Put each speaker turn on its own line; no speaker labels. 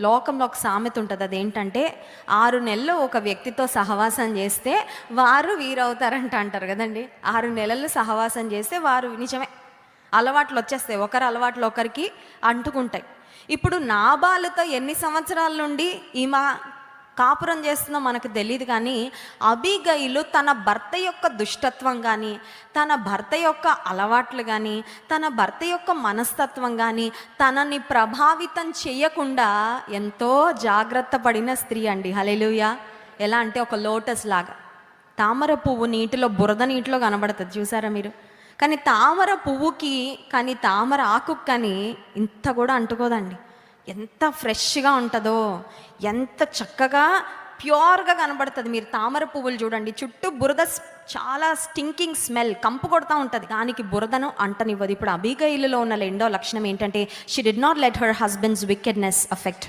లోకంలో ఒక సామెత ఉంటుంది. అదేంటంటే ఆరు నెలలు ఒక వ్యక్తితో సహవాసం చేస్తే వారు వీరవుతారంట అంటారు కదండి. ఆరు నెలలు సహవాసం చేస్తే వారు నిజమే. అలవాట్లు వచ్చేస్తాయి. ఒకరి అలవాట్లు ఒకరికి అంటుకుంటాయి. ఇప్పుడు నాబాలుతో ఎన్ని సంవత్సరాల నుండి ఈమె కాపురం చేస్తుందో మనకు తెలియదు కానీ అబిగైలు తన భర్త యొక్క దుష్టత్వం కానీ తన భర్త యొక్క అలవాట్లు కానీ తన భర్త యొక్క మనస్తత్వం కానీ తనని ప్రభావితం చేయకుండా ఎంతో జాగ్రత్త పడిన స్త్రీ అండి. హలెలుయ ఎలా అంటే ఒక లోటస్ లాగా. తామర పువ్వు నీటిలో బురద నీటిలో కనబడుతుంది. చూసారా మీరు? కానీ తామర పువ్వుకి కానీ తామర ఆకుకు కానీ ఇంత కూడా అంటుకోదండి. ఎంత ఫ్రెష్గా ఉంటుందో ఎంత చక్కగా ప్యూర్గా కనబడుతుంది. మీరు తామర పువ్వులు చూడండి. చుట్టూ బురద చాలా స్టింకింగ్ స్మెల్ కంపు కొడతా ఉంటుంది. దానికి బురదను అంటనివ్వదు. ఇప్పుడు అబిగైలులో ఉన్న రెండో లక్షణం ఏంటంటే she did not let her husband's wickedness affect her